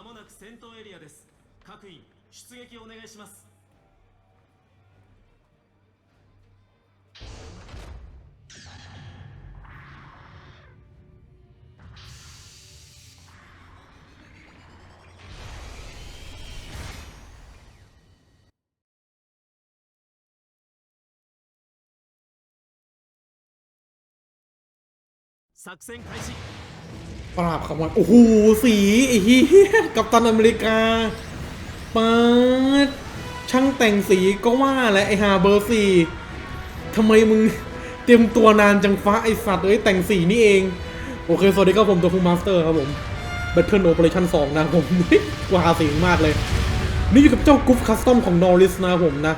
間もなく戦闘エリアです。各員出撃お願いします。作戦開始。 ปราบขโมยโอ้โหสีไอ้เหี้ยกับตันอเมริกาปัดช่างแต่งสีก็ว่าแหละไอ้หาเบอร์สี่ทำไมมึงเตรียมตัวนานจังฟ้าไอสัตว์เอ้ยแต่งสีนี่เอง โอเคสวัสดีครับผมตัวฟูมาสเตอร์ครับผม Battle Operation 2นะผมกว่าสีมากเลย นี่อยู่กับเจ้ากรุ๊ปคัสตอมของนอริสนะผมนะ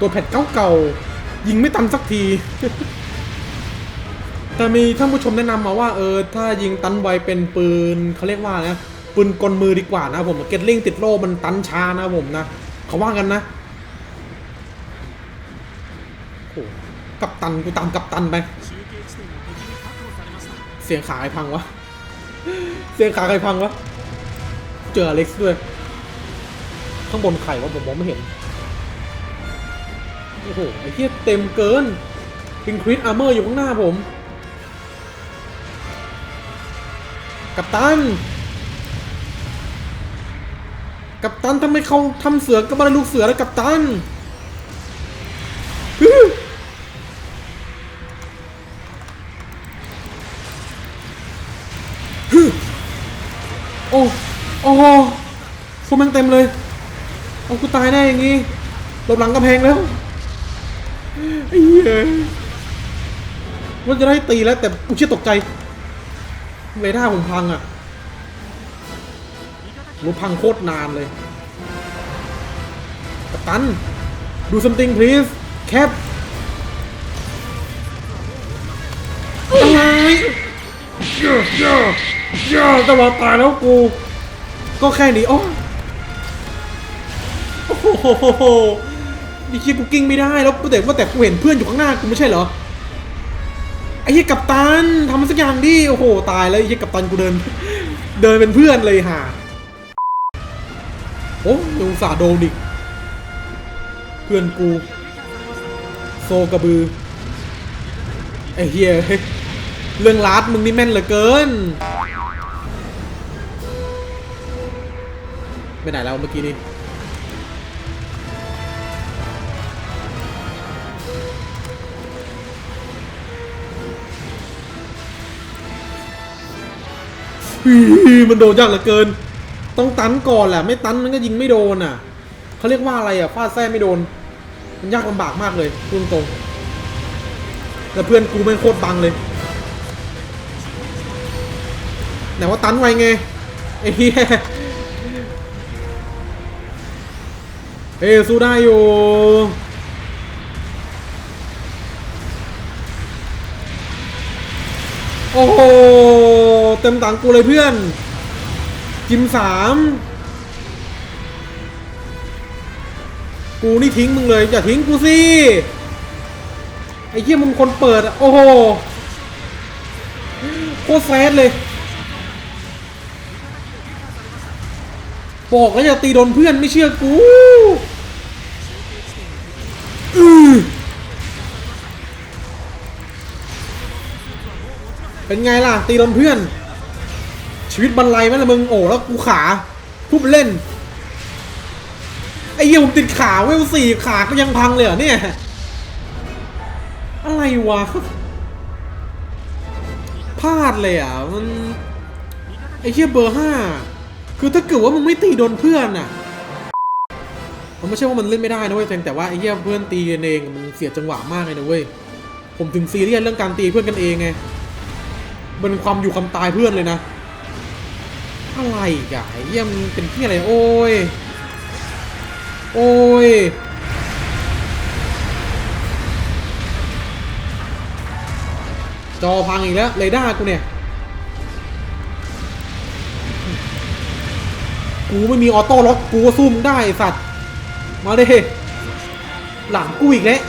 ตัวแพทเก่าๆยิงไม่ตันสักที แต่มีท่านผู้ชมแนะนำมาว่าเออถ้ายิงตันไวเป็นปืนเขาเรียกว่านะปืนกลมือดีกว่านะผมเก็ตลิงติดโล่มันตันช้านะผมนะเขาว่ากันนะโอ้กับตันกูตามกับตันไปเสียงขาใครพังวะเสียงขาใครพังวะเจออเล็กซ์ด้วย ข้างบนไข่วะผมมองไม่เห็นโอ้โหไอ้เหี้ยเต็มเกินพิงคริสอาร์เมอร์อยู่ข้างหน้าผม กัปตัน กัปตันทำไมเขาทำเสือกับอะไรลูกเสือแล้วกัปตันฮึ่มโอ้โอ้โหพวกแม่งเต็มเลย เอากูตายแน่อย่างงี้หลบหลังกำแพงแล้วไอ้เหี้ยว่าจะได้ตีแล้วแต่กูเชื่อตกใจ เรดาร์ผมพังอะรู้พังโคตรนานเลยกัปตัน ดู something please แคปอะไรเยอะเยอะเยอะแต่ว่าตายแล้วกู ก็แค่นี้โอ้โอ้โหดิคิดกูกิ้งไม่ได้แล้วแต่ว่าแต่กูเห็นเพื่อนอยู่ข้างหน้ากูไม่ใช่เหรอ ไอ้เหี้ยกัปตันทำมันสักอย่างดิโอ้โหตายแล้วไอ้เหี้ยกัปตันกูเดิน เดินเป็นเพื่อนเลยห่าโอ้ยงสาโดนอีกเพื่อนกู โซกระบือไอ้เหี้ยเรื่องลัดมึงนี่แม่นเหลือเกินไปไหนแล้วเมื่อกี้นี้ มันโดนยากเหลือเกิน ต้องตันก่อนแหละ ไม่ตันมันก็ยิงไม่โดนอะเขาเรียกว่าอะไรอะฟาดแท้ไม่โดน มันยากลำบากมากเลยพูดตรงแต่เพื่อนกูแม่โคตรบังเลยไหนว่าตันไวไงไอ้เหี้ยเอ้ยสู้ได้อยู่ โอ้โห เต็มตังกูเลยเพื่อน จิมสามกูนี่ทิ้งมึงเลยอย่าทิ้งกูสิไอ้เหี้ยมึงคนเปิดอะโอ้โหโคตรแซดเลยบอกแล้วอย่าตีโดนเพื่อนไม่เชื่อกู เป็นไงล่ะ ตีโดนเพื่อน ชีวิตบรรลัยไหมล่ะมึงโอ้แล้วกูขาทุบเล่น ไอ้เหี้ยผมติดขาเวลสี่ขาก็ยังพังเลยเหรอเนี่ย อะไรวะพลาดเลยอะมันไอ้เหี้ยเบอร์ห้าคือถ้าเกิดว่ามึงไม่ตีโดนเพื่อนอะมันไม่ใช่ว่ามันเล่นไม่ได้นะเว้ยแต่ว่าไอ้เหี้ยเพื่อนตีกันเองมันเสียจังหวะมากเลยนะเว้ยผมถึงซีเรียสเรื่องการตีเพื่อนกันเองไง มันเป็นความอยู่ความตายเพื่อนเลยนะ อะไรอีกะไอ้เหี้ยมเป็นที่อะไร โอ้ย โอ้ย จอพังอีกแล้วเรดาร์กูเนี่ย กูไม่มีออโต้ล็อกกูก็ซุ่มได้สัตว์ มาเด้หลังกูอีกแล้ว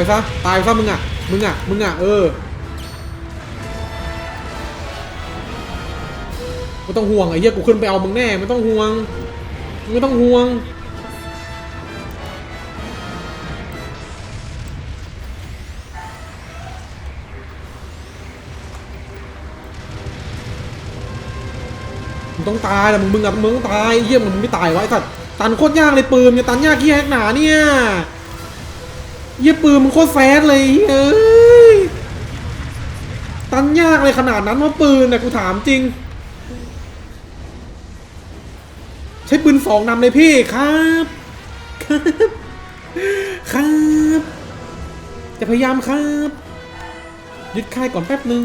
ไปซะ ตายไปซะมึงอะ มึงอะ มึงอะ เออไม่ต้องห่วงไอ้เหี้ยกูขึ้นไปเอามึงแน่ไม่ต้องห่วงไม่ต้องห่วง มึงต้องตายแหละมึงมึงอะมึงต้องตายเยี่ยมมึงไม่ตายไอ้สัตว์ตันโคตรยากเลยปืนเนี่ยตันยากขี้แฮกหนาเนี่ย เยี่ยปืนมึงโคตรแฟดเลยเอ้ย ตันยากเลยขนาดนั้นว่าปืนเนี่ยกูถามจริง ใช้ปืนสองนำเลยพี่ครับ ครับ ครับ จะพยายามครับ ยึดค่ายก่อนแป๊บหนึ่ง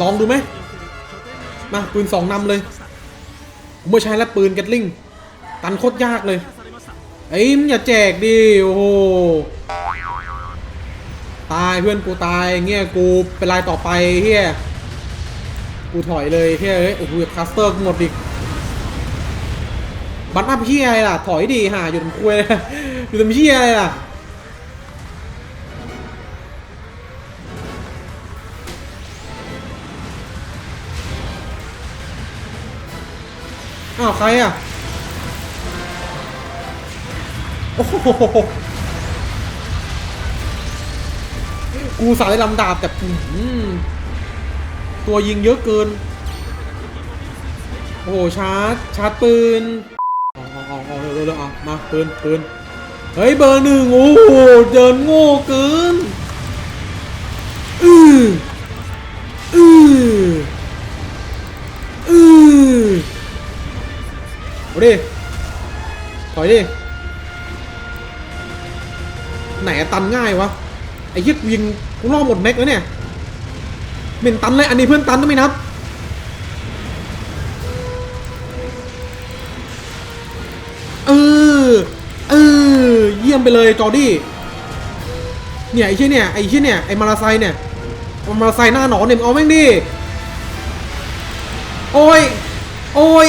ลองดูไหมมาปืนสองนำเลย กูไม่ใช้แล้วปืนแกตลิงตันโคตรยากเลยไอ้มึงอย่าแจกดิโอ้โหตายเพื่อนกูตายเงี้ยกูเป็นรายต่อไปเฮียกูถอยเลยเฮียเอ้ยโอ้โหคัสเตอร์กูหมดอีกบัตรอัพเฮียอะไรล่ะ ถอยดิห่าอยู่ตรงคุยเลยอยู่ตรงเฮียอะไรล่ะ อ้าวใครอะ โอ้โหกูสายลำดาบแต่อื้อหือตัวยิงเยอะเกิน โอ้โหชาร์จชาร์จปืนเอาเอาเอาเอาเร็วเร็วเร็วเอามาปืนปืนเฮ้ยเบอร์หนึ่งโอ้โหเดินโง่เกินอืออืออือ เอาดิ ถอยดิ ไหนอะตันง่ายวะ ไอ้เหี้ยกูยิงกูล่อหมดแม็กแล้วเนี่ยเป็นตันเลย อันนี้เพื่อนตันต้องไม่นับ เออ เออ เยี่ยมไปเลยจอร์ดี้ เนี่ยไอ้เชี่ยเนี่ย ไอ้เชี่ยเนี่ย ไอ้มาราไซเนี่ยมาราไซหน้าหนอนเนี่ยมึงเอาแม่งดิ โอ้ย โอ้ย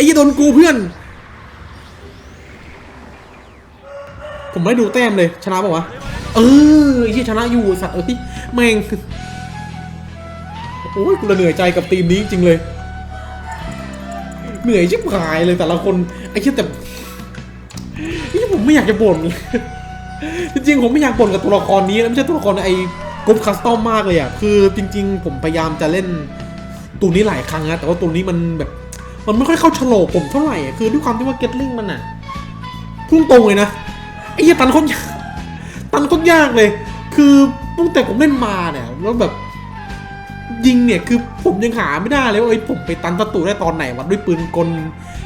อ้ยี่โดนกูเพื่อน ผมไม่ดูแต้มเลย ชนะป่าวะ เออไอ้ยี่ชนะอยู่สัตว์เอ้ยแม่งโอ้ยกูละเหนื่อยใจกับทีมนี้จริงเลย เหนื่อยชิบหายเลยแต่ละคนไอ้เชี่ยแต่ไอ้เหี้ยผมไม่อยากจะบ่นจริงๆผมไม่อยากบ่นกับตัวละครนี้นะไม่ใช่ตัวละครไอ้กรุ๊ปคัสตอมมากเลยอะคือจริง ๆ ผมพยายามจะเล่นตัวนี้หลายครั้งนะแต่ว่าตัวนี้มันแบบ มันไม่ค่อยเข้าฉลกผมเท่าไหร่อะคือด้วยความที่ว่าเก็ตลิงมันอะพุ่งตรงเลยนะไอ้เหี้ยตันโคนยากตันโคนยากเลย คือตั้งแต่ผมเล่นมาเนี่ยแล้วแบบยิงเนี่ยคือผมยังหาไม่ได้เลยว่าไอ้ผมไปตันศัตรูได้ตอนไหนวะด้วยปืนกล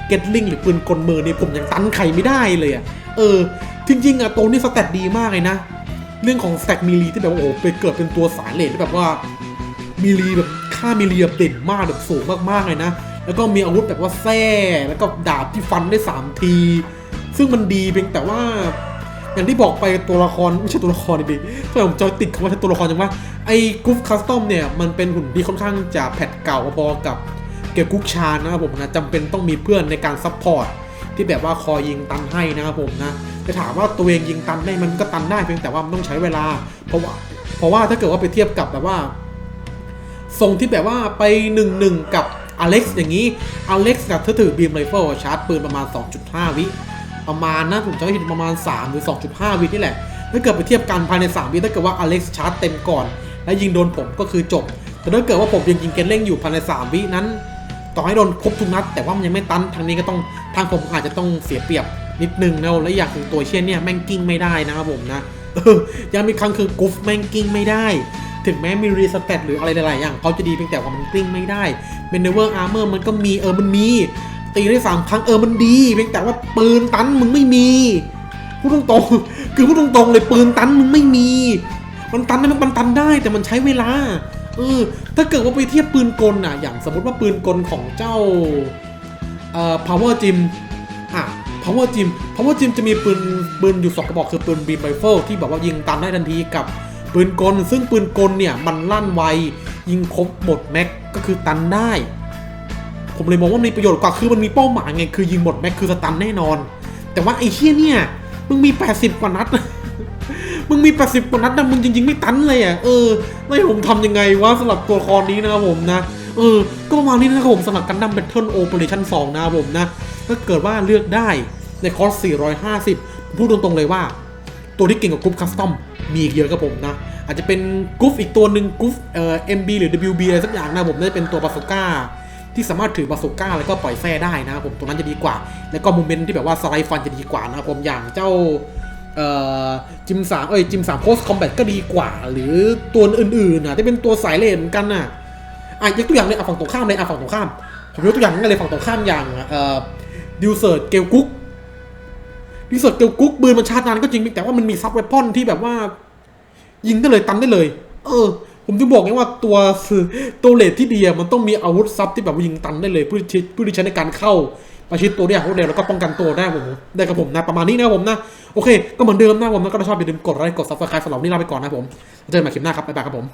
เก็ตลิงหรือปืนกลมือเนี่ยผมยังตันใครไม่ได้เลยอะเออจริงๆอะตัวนี้สแตทดีมากเลยนะ เรื่องของสแต็กมิลีที่แบบโอ้โหไปเกิดเป็นตัวสายเลทที่แบบว่ามิลีแบบค่ามิลีแบบเด่นมากแบบสูงมากๆเลยนะ แล้วก็มีอาวุธแบบว่าแส้แล้วก็ดาบที่ฟันได้ 3 ที ซึ่งมันดีเพียงแต่ว่า อย่างที่บอกไปตัวละครไม่ใช่ตัวละครดิทำไมผมจะติดคำว่าตัวละครจังว่าไอ้กรุ๊ปคัสตอมเนี่ย มันเป็นหุ่นที่ค่อนข้างจะแพทเก่าพอกับเกียวกับกุ๊กชานะครับผมนะจำเป็นต้องมีเพื่อนในการซัพพอร์ตที่แบบว่าคอยยิงตันให้นะครับผมนะจะถามว่าตัวเองยิงตันได้มันก็ตันได้เพียงแต่ว่ามันต้องใช้เวลา เพราะว่าเพราะว่าถ้าเกิดว่าไปเทียบกับแบบว่าทรงที่แบบว่าไป1นหนึ่งกับ อเล็กซ์อย่างนี้อเล็กซ์กับเธอถือบีมไรเฟิลชาร์จปืนประมาณ 2.5 วิประมาณนะผมจะไม่ผิดประมาณ 3 หรือ 2.5 วินี่แหละ ถ้าเกิดไปเทียบกันภายใน 3 วิถ้าเกิดว่าอเล็กซ์ชาร์จเต็มก่อน และยิงโดนผมก็คือจบ แต่ถ้าเกิดว่าผมยังยิงเกนเร่งอยู่ภายใน 3 วินั้น ต่อให้โดนครบทุกนัด แต่ว่ามันยังไม่ตันทางนี้ก็ต้องทางผมอาจจะต้องเสียเปรียบนิดนึงนะและอย่างหนึ่งตัวเช่นเนี่ยแม่งกิ้งไม่ได้นะครับผมนะยังมีครั้งคือกรุฟแม่งกิ้งไม่ได้ ถึงแม้มีรีสเตตหรืออะไรหลายๆอย่างเขาจะดีเพียงแต่ว่ามันกลิ้งไม่ได้เมนเวอร์อาร์เมอร์มันก็มีเออมันมี ตีได้สามครั้งเออมันดี เพียงแต่ว่าปืนตันมึงไม่มีพูดตรงๆคือพูดตรงๆเลยปืนตันมึงไม่มี มันตันได้มันตันได้แต่มันใช้เวลาเออถ้าเกิดว่าไปเทียบปืนกลน่ะ อย่างสมมติว่าปืนกลของเจ้าเอ่อ power gym อะ power gym power gym จะมีปืนปืนอยู่สองกระบอกคือปืน beam rifle ที่แบบว่ายิงตันได้ทันทีกับ ปืนกล ซึ่งปืนกลเนี่ยมันลั่นไว ยิงครบหมดแม็กก็คือตันได้ ผมเลยมองว่ามีประโยชน์กว่าคือมันมีเป้าหมายไงคือยิงหมดแม็กคือสตันแน่นอน แต่ว่าไอ้เชี่ยเนี่ยมึงมี 80 กว่านัด มึงมี 80 กว่านัดนะมึงจริงๆไม่ตันเลยอะ เออ ไม่ผมทำยังไงวะสำหรับตัวละครนี้นะครับผมนะ เออ ก็ประมาณนี้นะครับผมสำหรับกันดั้ม Battle Operation 2นะครับผมนะ ถ้าเกิดว่าเลือกได้ในคอร์ส450 พูดตรงๆเลยว่า ตัวที่เก่งกว่ากรุ๊ปคัสตอม มีอีกเยอะครับผมนะ อาจจะเป็นกรุ๊ปอีกตัวหนึ่งกรุ๊ปเอ่อ MB หรือ WB อะไรสักอย่างนะผมน่าจะเป็นตัวบาสุก้าที่สามารถถือบาสุก้าแล้วก็ปล่อยแฟร์ได้นะครับผมตัวนั้นจะดีกว่า แล้วก็โมเมนต์ที่แบบว่าสไลด์ฟันจะดีกว่านะครับผมอย่างเจ้าเอ่อจิมสามเอ้ยจิมสามโพสคอมแบทก็ดีกว่า หรือตัวอื่นๆน่ะที่เป็นตัวสายเลนเหมือนกันน่ะอะยกตัวอย่างเลยอะฝั่งตรงข้ามเลยอะฝั่งตรงข้ามผมยกตัวอย่างกันเลยฝั่งตรงข้ามอย่างเอ่อดิวเซิร์ดเกลกุ๊ก ดิวเซิร์ดเกลกุ๊กปืนมันชาร์จนานก็จริง แต่ว่ามันมีซับเวพอนที่แบบว่า ยิงได้เลยตันได้เลย เออ ผมจะบอกไงว่าตัวตัวเลทที่ดีมันต้องมีอาวุธซับที่แบบว่ายิงตันได้เลยเพื่อที่เพื่อที่ใช้ในการเข้าประชิดตัวได้อย่างรวดเร็วแล้วก็ป้องกันตัวได้ผมได้ครับผมนะประมาณนี้นะผมนะโอเค ก็เหมือนเดิมนะผมนะก็ถ้าชอบอย่าลืมกดไลค์กดซับสไครต์สำหรับนนี้ลาไปก่อนนะผมเจอกันใหม่คลิปหน้าครับบ๊ายบายครับผม